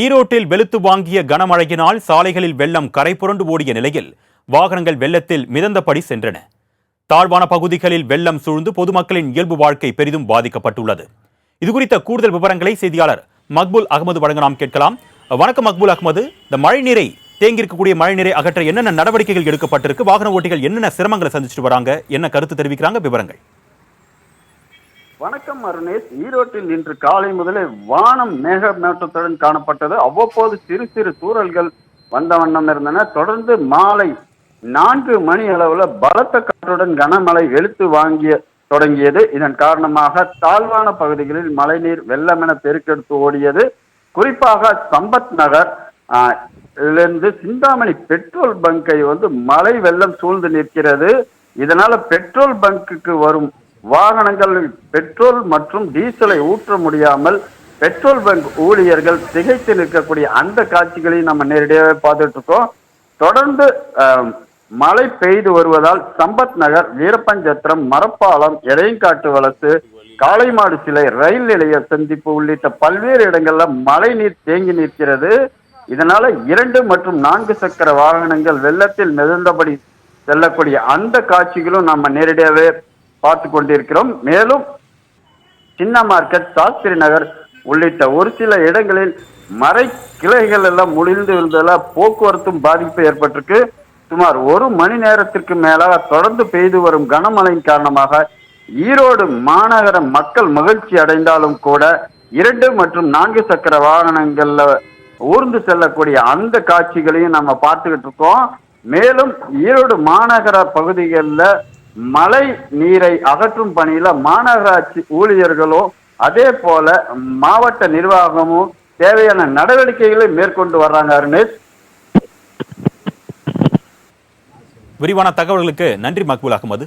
ஈரோட்டில் வெளுத்து வாங்கிய கனமழையினால் சாலைகளில் வெள்ளம் கரை புரண்டு ஓடிய நிலையில் வாகனங்கள் வெள்ளத்தில் மிதந்தபடி சென்றன. தாழ்வான பகுதிகளில் வெள்ளம் சூழ்ந்து பொதுமக்களின் இயல்பு வாழ்க்கை பெரிதும் பாதிக்கப்பட்டுள்ளது. இதுகுறித்த கூடுதல் விவரங்களை செய்தியாளர் மக்புல் அகமது வழங்க நாம் கேட்கலாம். வணக்கம் மக்புல் அகமது. இந்த மழைநீரை தேங்கியிருக்கக்கூடிய மழைநீரை அகற்ற என்னென்ன நடவடிக்கைகள் எடுக்கப்பட்டிருக்கு? வாகன ஓட்டிகள் என்னென்ன சிரமங்களை சந்திச்சுட்டு வராங்க? என்ன கருத்து தெரிவிக்கிறாங்க? விவரங்கள். வணக்கம் அருணேஷ். ஈரோட்டில் இன்று காலை முதலே வானம் மேகமூட்டத்துடன் காணப்பட்டது. அவ்வப்போது சிறு சிறு தூறல்கள் வந்த வண்ணம் இருந்தன. தொடர்ந்து மாலை நான்கு மணி அளவுல பலத்த காற்றுடன் கனமழை வெளுத்து வாங்கிய தொடங்கியது. இதன் காரணமாக தாழ்வான பகுதிகளில் மழைநீர் வெள்ளமென பெருக்கெடுத்து ஓடியது. குறிப்பாக சம்பத் நகர் இதிலிருந்து சிந்தாமணி பெட்ரோல் பங்கை வந்து மழை வெள்ளம் சூழ்ந்து நிற்கிறது. இதனால பெட்ரோல் பங்குக்கு வரும் வாகனங்கள் பெட்ரோல் மற்றும் டீசலை ஊற்ற முடியாமல் பெட்ரோல் பங்க் ஊழியர்கள் திகைத்து நிற்கக்கூடிய அந்த காட்சிகளையும் நம்ம நேரடியாகவே பார்த்துட்டு இருக்கோம். தொடர்ந்து மழை பெய்து வருவதால் சம்பத் நகர் வீரப்பஞ்சத்திரம் மரப்பாலம் எடையங்காட்டு வளர்த்து காளைமாடு சிலை ரயில் நிலைய சந்திப்பு உள்ளிட்ட பல்வேறு இடங்கள்ல மழை நீர் தேங்கி நிற்கிறது. இதனால இரண்டு மற்றும் நான்கு சக்கர வாகனங்கள் வெள்ளத்தில் மிதந்தபடி செல்லக்கூடிய அந்த காட்சிகளும் நம்ம நேரடியாகவே பார்த்து கொண்டிருக்கிறோம் மேலும் சின்ன மார்க்கெட் சாஸ்திரி நகர் உள்ளிட்ட ஒரு சில இடங்களில் மறை கிளைகள் எல்லாம் முழிந்து இருந்ததால போக்குவரத்தும் பாதிப்பு ஏற்பட்டிருக்கு. சுமார் ஒரு மணி நேரத்திற்கு மேலாக தொடர்ந்து பெய்து வரும் கனமழையின் காரணமாக ஈரோடு மாநகர மக்கள் மகிழ்ச்சி அடைந்தாலும் கூட இரண்டு மற்றும் நான்கு சக்கர வாகனங்கள்ல ஊர்ந்து செல்லக்கூடிய அந்த காட்சிகளையும் நம்ம பார்த்துக்கிட்டு இருக்கோம். மேலும் ஈரோடு மாநகர பகுதிகளில் மழை நீரை அகற்றும் பணியில மாநகராட்சி ஊழியர்களும் அதே போல மாவட்ட நிர்வாகமும் தேவையான நடவடிக்கைகளை மேற்கொண்டு வர்றாங்க அருணேஷ். விரிவான தகவல்களுக்கு நன்றி மக்புல் அகமது